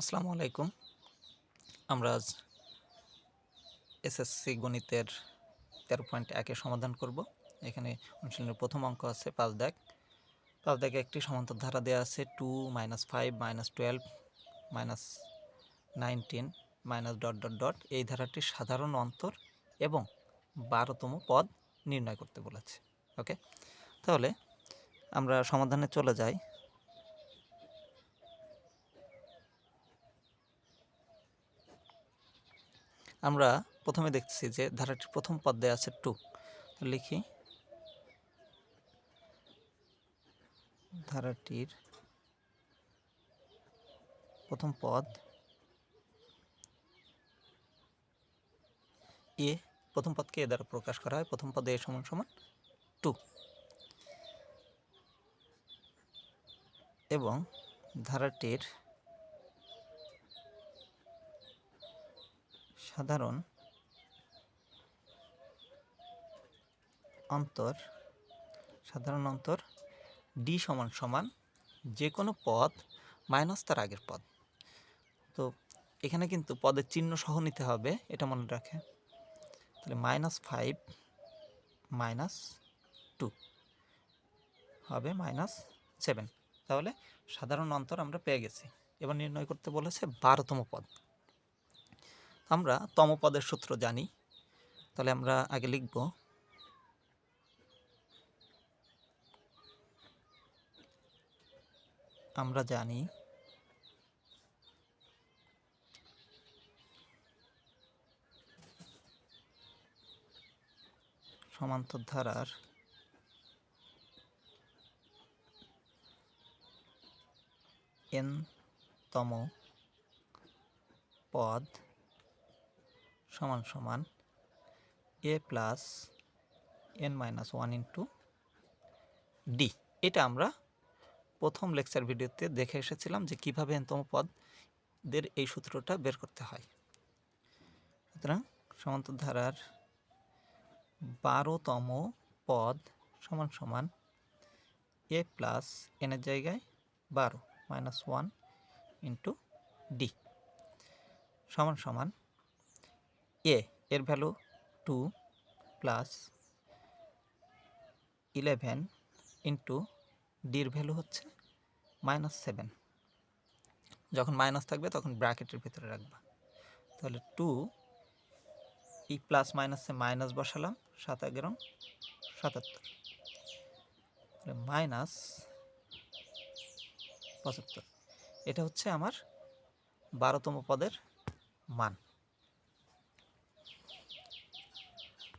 আসসালামু আলাইকুম। আমরা আজ এসএসসি গণিতের তেরো পয়েন্ট একের সমাধান করব। এখানে অনুশীলনের প্রথম অঙ্ক আছে পাঁচ দেখ পাঁচ দেখে একটি সমান্তর ধারা দেওয়া আছে two minus five minus twelve minus nineteen minus dot dot dot এই ধারাটির সাধারণ অন্তর এবং বারোতম পদ নির্ণয় করতে বলেছে। ওকে তাহলে আমরা সমাধানে চলে যাই। আমরা প্রথমে দেখছি যে ধারাটির প্রথম পদ দেওয়া আছে টু। লিখি। ধারাটির প্রথম পদ এ, প্রথম পদকে এ দ্বারা প্রকাশ করা হয়। প্রথম পদে এ সমান সমান টু। এবং ধারাটির সাধারণ অন্তর সাধারণ অন্তর ডি সমান সমান যে কোনো পদ মাইনাস তার আগের পদ। তো এখানে কিন্তু পদের চিহ্ন সহ নিতে হবে, এটা মনে রাখে। তাহলে মাইনাস ফাইভ মাইনাস টু হবে মাইনাস সেভেন তাহলে সাধারণ অন্তর আমরা পেয়ে গেছি। এবার নির্ণয় করতে বলেছে বারোতম পদ। আমরা তম পদের সূত্র জানি। তাহলে আমরা আগে লিখব। আমরা জানি সমান্তর ধারার এন তম পদ সমান সমান a plus n minus one into d এটা আমরা প্রথম লেকচার ভিডিওতে দেখে এসেছিলাম যে কীভাবে এনতম পদদের এই সূত্রটা বের করতে হয়। সুতরাং সমান্তর ধারার বারোতম পদ সমান সমান এ প্লাস এনের জায়গায় বারো মাইনাস ওয়ান ইন্টু ডি সমান সমান এ এর value two plus eleven into ডির ভ্যালু হচ্ছে মাইনাস সেভেন যখন মাইনাস থাকবে, তখন ব্র্যাকেটের ভিতরে রাখবা। তাহলে টু ই প্লাস মাইনাসে মাইনাস বসালাম, সাত এগারো সাতাত্তর। মাইনাস পঁচাত্তর। এটা হচ্ছে আমার বারোতম পদের মান।